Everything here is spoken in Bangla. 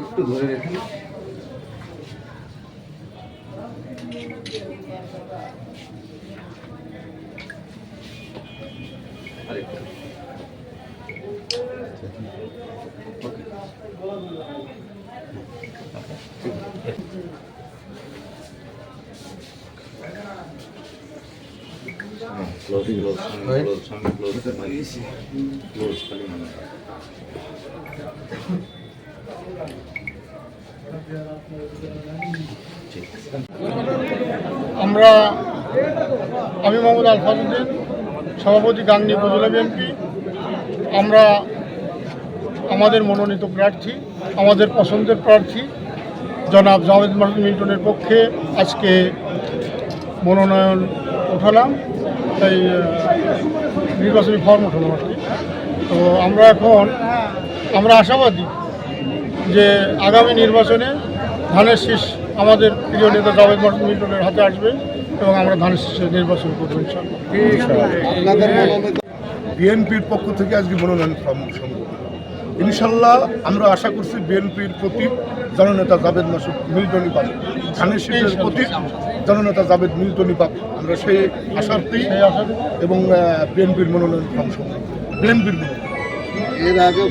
একটু ধরে রেখে আরেকটু ক্লোজ ক্লোজ ক্লোজ সামনে ক্লোজ ক্লোজ খালি মানে আমরা আমি মোহাম্মদ আলফাজুদ্দিন সভাপতি গাংনী উপজেলা বিএনপি। আমরা আমাদের মনোনীত প্রার্থী, আমাদের পছন্দের প্রার্থী, জনাব জাভেদ মাহমুদ মিল্টনের পক্ষে আজকে মনোনয়ন উঠালাম তাই নির্বাচনী ফর্ম উঠালাম আর কি। তো আমরা এখন, আমরা আশাবাদী যে আগামী নির্বাচনে ধানের শীষ আমাদের প্রিয় নেতা জাভেদ মিল্টনের হাতে আসবে এবং আমরা ধানের শীষে নির্বাচন করব বিএনপির পক্ষ থেকে আজকে মনোনয়ন ফর্ম সংগ্রহ। ইনশাল্লাহ আমরা আশা করছি বিএনপির প্রতীক জননেতা জাভেদ মাসুদ মিল্টনি পাবে। ধানের শীতের প্রতীক জননেতা জাভেদ মিল্টনি পাবে। আমরা সেই আশার্থী সেই আশা এবং বিএনপির মনোনয়ন ফর্ম সংগ্রহ বিএনপির মনোনয়ন। এর আগেও